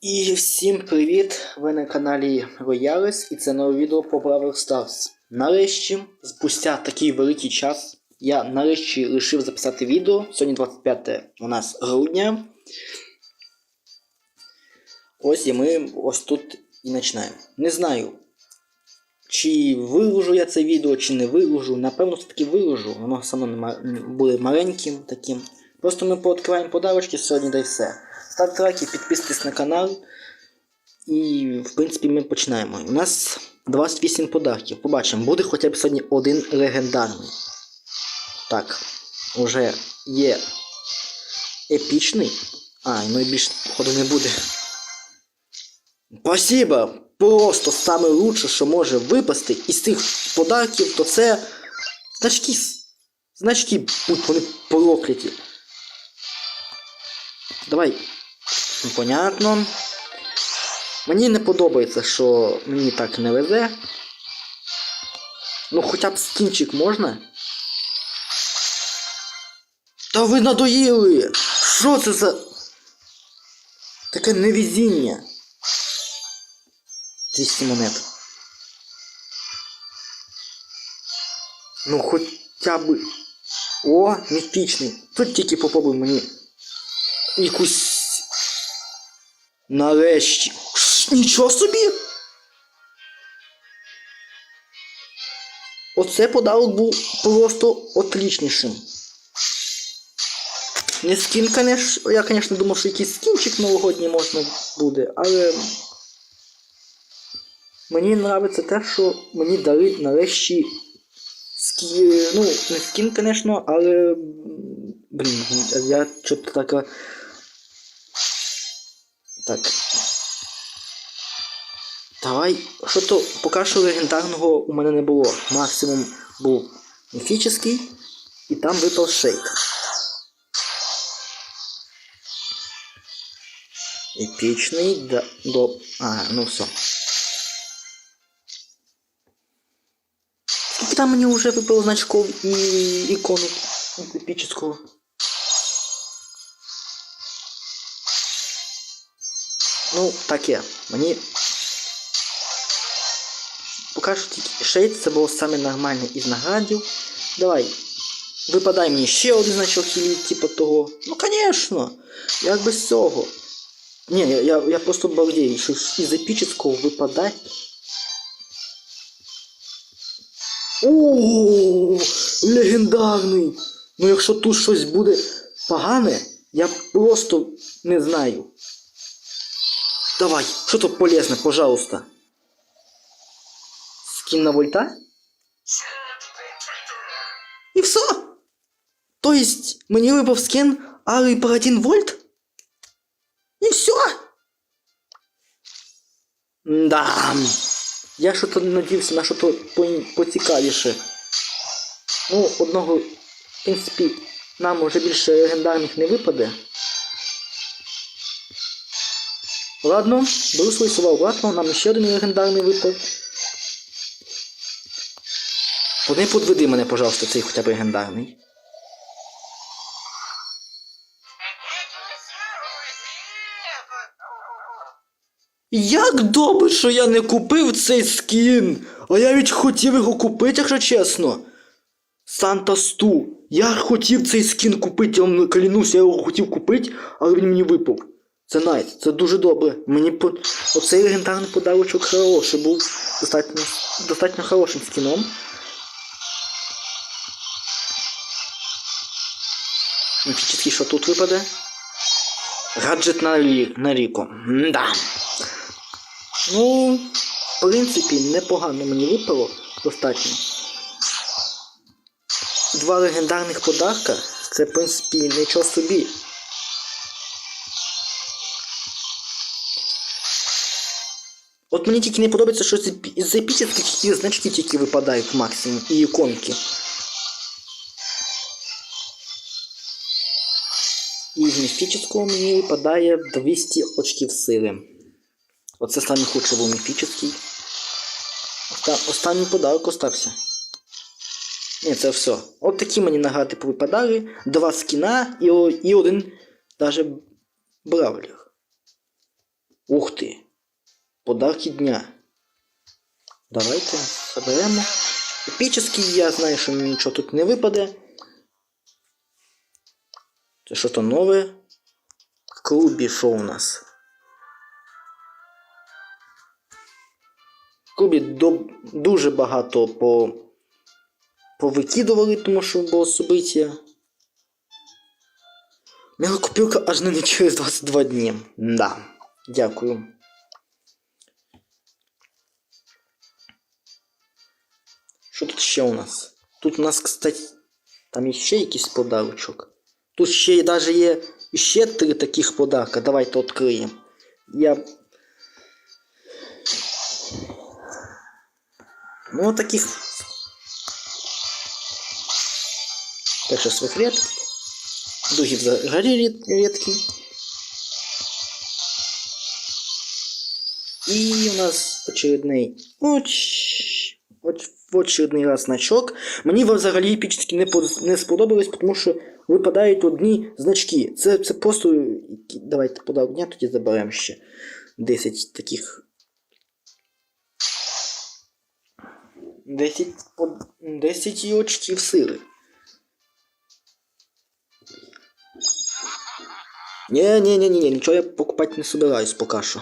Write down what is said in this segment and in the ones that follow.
І всім привіт! Ви на каналі Royalis і це нове відео по Brawl Stars. Нарешті, спустя такий великий час, я нарешті вирішив записати відео. Сьогодні 25 у нас грудня. Ось і ми ось тут і починаємо. Не знаю, чи виложу я це відео, чи не виложу. Напевно, все-таки виложу. Воно саме буде маленьким таким. Просто ми пооткриваємо подарочки сьогодні, да й все. Ставте лайки, підписуйтесь на канал. І, в принципі, ми починаємо. У нас 28 подарків. Побачимо, буде хоча б сьогодні один легендарний. Так, уже є епічний. А, ну і більше, походу, не буде. Спасибо! Просто саме лучше, що може випасти із цих подарків, то це значки. Значки, будь вони прокляті. Давай. Понятно. Мені не подобається, що мені так не везе. Ну хоча б скінчик можна. Та ви надоїли! Що це за. Таке невезіння? 200 монет. Ну хоча б. О, міфічний. Тут тільки попробуй мені якусь. Нарешті. Нічого собі! Оце подарок був просто отлічнішим. Не скін, конечно. Я, конечно, думав, що якийсь скінчик новогодній можна буде, але. Мені нравиться те, що мені дали нарешті скі... Ну, не скін, конечно, але. Блін, я чого-то така. Так. Давай. Що то поки що легендарного у мене не було. Максимум був міфічний, і там випав шейк. Епічний да, до. А, ну все. Там мені вже випало значков і ікону епічного? Ну, таке. Мені. Поки що тільки шейд це було саме нормальне із наградів. Давай. Випадай мені ще один значок і типу того. Ну, звісно. Як без цього. Ні, я, я, я просто балдею, що із епічного випадає. О, легендарний! Ну якщо тут щось буде погане, я просто не знаю. Давай, что тут полезно, пожалуйста. Скин на вольта? І все. То есть, мені випав скин Алий Парадін Вольт? І все. Да. Я що-то надівся на що-то по- поцікавіше. Ну, одного, в принципі, нам уже більше легендарних не випаде. Ладно, беру свої слова обратно, нам ще один легендарний випав. Не подведи мене, пожалуйста, цей хоча б легендарний. Як добре, що я не купив цей скін! А я ведь хотів його купити, якщо чесно. Санта Сту. Я хотів цей скін купити, я вам клянусь, я його хотів купити, але він мені випав. Це найс, це дуже добре. Мені по... оцей легендарний подарочок хороший був достатньо, достатньо хорошим скіном. Міфічний, що тут випаде? Гаджет на, лі... на ріку. Да. Ну, в принципі, непогано мені випало достатньо. Два легендарних подарка це, в принципі, нічого собі. От мені тільки не подобається, що з епі- з епічних значки тільки випадають максимум і іконки. І з міфічного мені випадає 200 очків сили. Оце самий худший був міфічний. Оста- Останній подарок остався. Ні, це все. От такі мені награди повипадали. Два скіна і, і один даже бравлер. Ух ти. Подарки дня. Давайте заберемо. Епічний, я знаю, що мені нічого тут не випаде. Це що то нове? В клубі що у нас? В клубі до, дуже багато по, повикидували, тому що було собиття. Мегакопілка аж не через 22 дні. Да. Дякую. Що тут ще у нас? Тут у нас, кстати, там є ще якийсь подарочок. Тут ще навіть є ще три таких подарка. Давайте відкриємо. Я. Ну, таких. Перше свихрет. Другий взагалі рід- рідкий. І у нас очередний. Оч... Оч... В очередний раз значок. Мені взагалі епічні не, не сподобалось, тому що випадають одні значки. Це, це просто. Давайте подарок дня тоді заберемо ще 10 таких. 10, 10 очків сили. Ні, нічого я покупати не собираюсь поки що.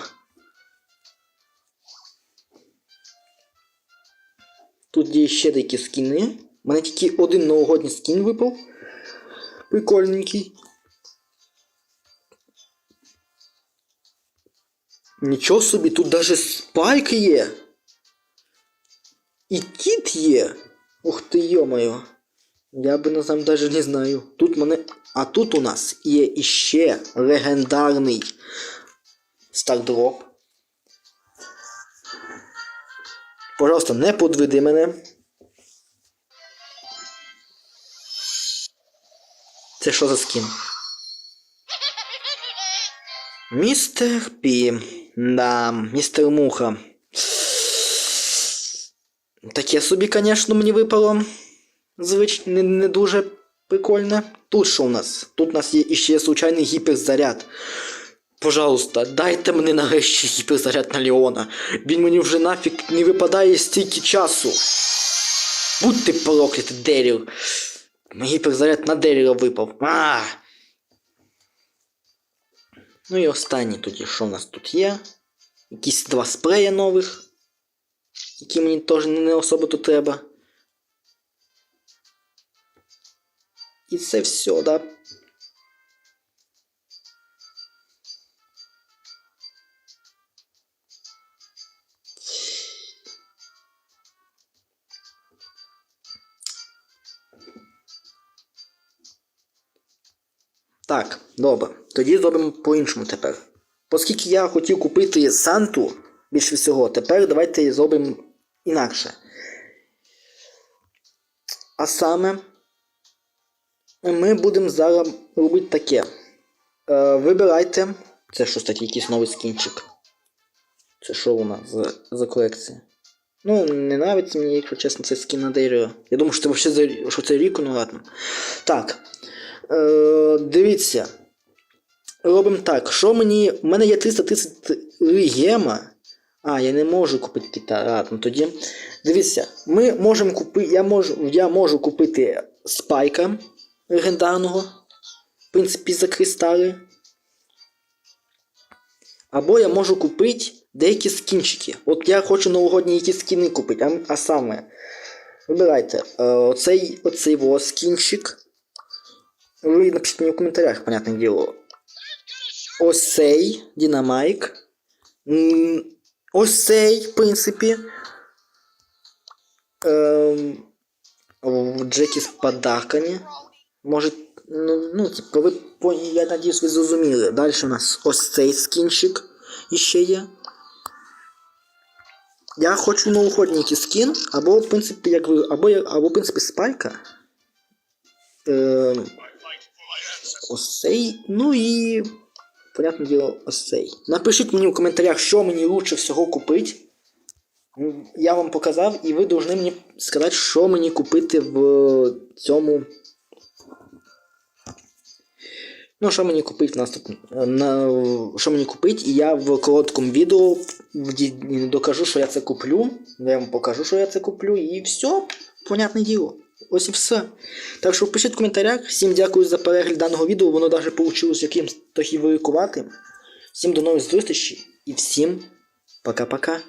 Ще деякі скіни. У мене тільки один новогодній скін випав. Прикольненький. Нічого собі, тут даже спайк є. І кіт є. Ух ти йомаю. Я би назам даже не знаю. Тут мене. А тут у нас є іще легендарний стардроп. Пожалуйста, не подведи мене. Це що за скін? Містер Пі. Да, містер Муха. Таке собі, звісно, мені випало. Звич... Не, не дуже прикольно. Тут що у нас? Тут у нас є іще случайний гіперзаряд. Пожалуйста, дайте мені нарешті гіперзаряд на Леона. Він мені вже нафіг не випадає стільки часу. Будь ти проклятий, Деріл. Гіперзаряд на Деріла випав. А! Ну і останній тоді, що в нас тут є? Якісь два спреї нових, які мені теж не особо тут треба. І це все, да? Так, добре. Тоді зробимо по-іншому тепер. Оскільки я хотів купити Санту більше всього, тепер давайте зробимо інакше. А саме, ми будемо зараз робити таке. Е, вибирайте. Це що таке якийсь новий скінчик. Це що у нас за, за колекція? Ну, не нравиться мені, якщо чесно, цей скін на дерево. Я думаю, що це за що це ріку, ну ладно. Так. Е, дивіться. Робимо так. Що мені. У мене є 333 гема. А, я не можу купити кита. Ладно, тоді. Дивіться, ми можемо купити. Я можу, я можу купити спайка легендарного. В принципі, за кристали. Або я можу купити деякі скінчики. От я хочу новогодні якісь скіни купити. А, а саме. Вибирайте. Е, оцей, оцей скінчик. Ви напишіть мені в коментарях, понятне діло. Ось цей Динамайк. М, Ось цей, в принципі. Ем, в Джекі з подарками. Може, ну, ну типу, ви поняли, я надіюсь, ви зрозуміли. Далі у нас ось цей скінчик іще є. Я хочу новоходній якийсь скін, або, в принципі, як ви, або, я- або в принципі, спайка. Ем, ось цей, ну і. Понятне діло, ось цей. Напишіть мені в коментарях, що мені лучше всього купити. Я вам показав, і ви повинні мені сказати, що мені купити в цьому. Ну, що мені купити наступне? На, що мені купити, і я в короткому відео докажу, що я це куплю. Я вам покажу, що я це куплю, і все, понятне діло. Ось і все. Так що пишіть в коментарях. Всім дякую за перегляд даного відео. Воно навіть вийшло якимсь трохи великуватим. Всім до нових зустрічей і всім пока-пока.